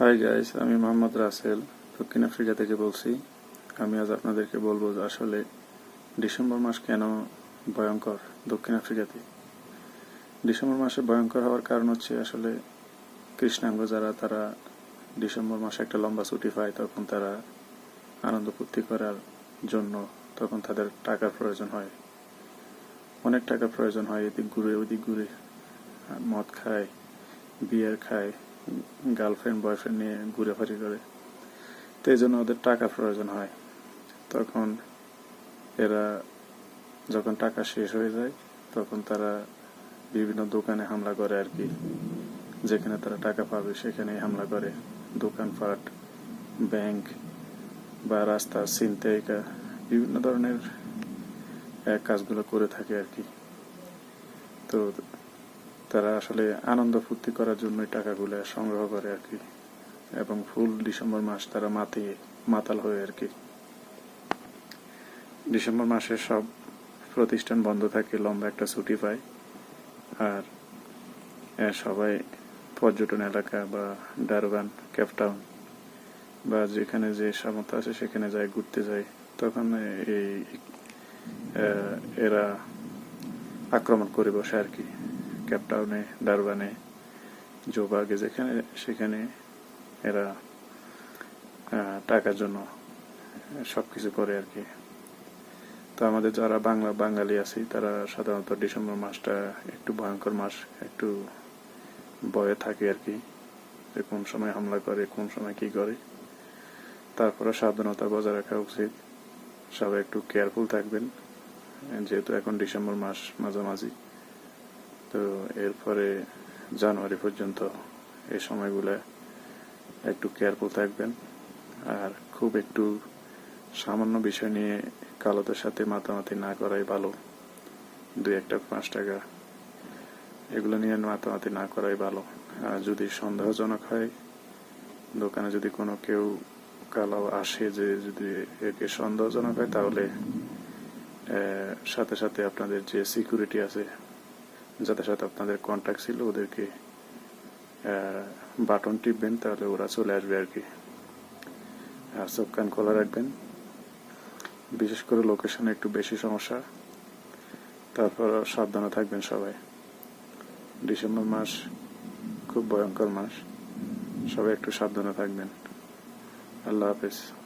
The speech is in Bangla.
হাই গাইস আমি মোহাম্মদ রাসেল, দক্ষিণ আফ্রিকা থেকে বলছি। আমি আজ আপনাদেরকে বলব যে আসলে ডিসেম্বর মাস কেন ভয়ঙ্কর দক্ষিণ আফ্রিকাতে? ডিসেম্বর মাসে ভয়ঙ্কর হওয়ার কারণ হচ্ছে আসলে কৃষ্ণাঙ্গ যারা, তারা ডিসেম্বর মাসে একটা লম্বা ছুটি পায়, তখন তারা আনন্দ ফুর্তি করার জন্য তখন তাদের টাকার প্রয়োজন হয়। অনেক টাকার প্রয়োজন হয়। এদিক ঘুরে ওদিক ঘুরে মদ খায় বিয়ার খায় গার্লফ্রেন্ড বয়ফ্রেন্ড নিয়ে ঘুরে ফারি করে। তো এই জন্য ওদের টাকা প্রয়োজন হয়। তখন এরা যখন টাকা শেষ হয়ে যায়, তখন তারা বিভিন্ন দোকানে হামলা করে আর কি। যেখানে তারা টাকা পাবে সেখানে হামলা করে। দোকানপাট, ব্যাংক বা রাস্তা ছিনতাইকা বিভিন্ন ধরনের কাজগুলো করে থাকে আর কি। তো তারা আসলে আনন্দ ফুর্তি করার জন্য টাকাগুলো সংগ্রহ করে আর কি। এবং ফুল ডিসেম্বর মাস তারা মাতিয়ে মাতাল হয়ে আর কি। ডিসেম্বর মাসে সব প্রতিষ্ঠান বন্ধ থাকে, লম্বা একটা ছুটি পায়। আর সবাই পর্যটন এলাকা বা ডারবান কেপটাউন বা যেখানে যে সামর্থ্য আছে সেখানে যায়, ঘুরতে যায়। তখন এই এরা আক্রমণ করে বসে আর কি। ক্যাপটাউনে ডারবানে জোবাগে যেখানে, সেখানে এরা টাকার জন্য সব কিছু করে আর কি তো আমাদের যারা বাংলা, বাঙালি আছি, তারা সাধারণত ডিসেম্বর মাসটা একটু ভয়ঙ্কর মাস, একটু ভয়ে থাকে আর কি যে কোন সময় হামলা করে, কোন সময় কি করে। তারপরে সাবধানতা বজায় রাখা উচিত। সবাই একটু কেয়ারফুল থাকবেন, যেহেতু এখন ডিসেম্বর মাস মাঝামাঝি। তো এরপরে জানুয়ারি পর্যন্ত এই সময়গুলো একটু কেয়ারফুল থাকবেন। আর খুব একটু সামান্য বিষয় নিয়ে কালোদের সাথে মাতামাতি না করাই ভালো। দুই একটা পাঁচ টাকা। এগুলো নিয়ে মাতামাতি না করাই ভালো। আর যদি সন্দেহজনক হয়, দোকানে যদি কোনো কেউ কালো আসে যে যদি একে সন্দেহজনক হয়, তাহলে সাথে সাথে আপনাদের যে সিকিউরিটি আছে যাদের সাথে আপনাদের কন্ট্যাক্ট ছিল, ওদেরকে বাটন টিপবেন, তাহলে ওরা চলে আসবে আর কি। আর চোখ কান খোলা রাখবেন। বিশেষ করে লোকেশনে একটু বেশি সমস্যা। তারপর সাবধানে থাকবেন সবাই। ডিসেম্বর মাস খুব ভয়ঙ্কর মাস। সবাই একটু সাবধানে থাকবেন। আল্লাহ হাফেজ।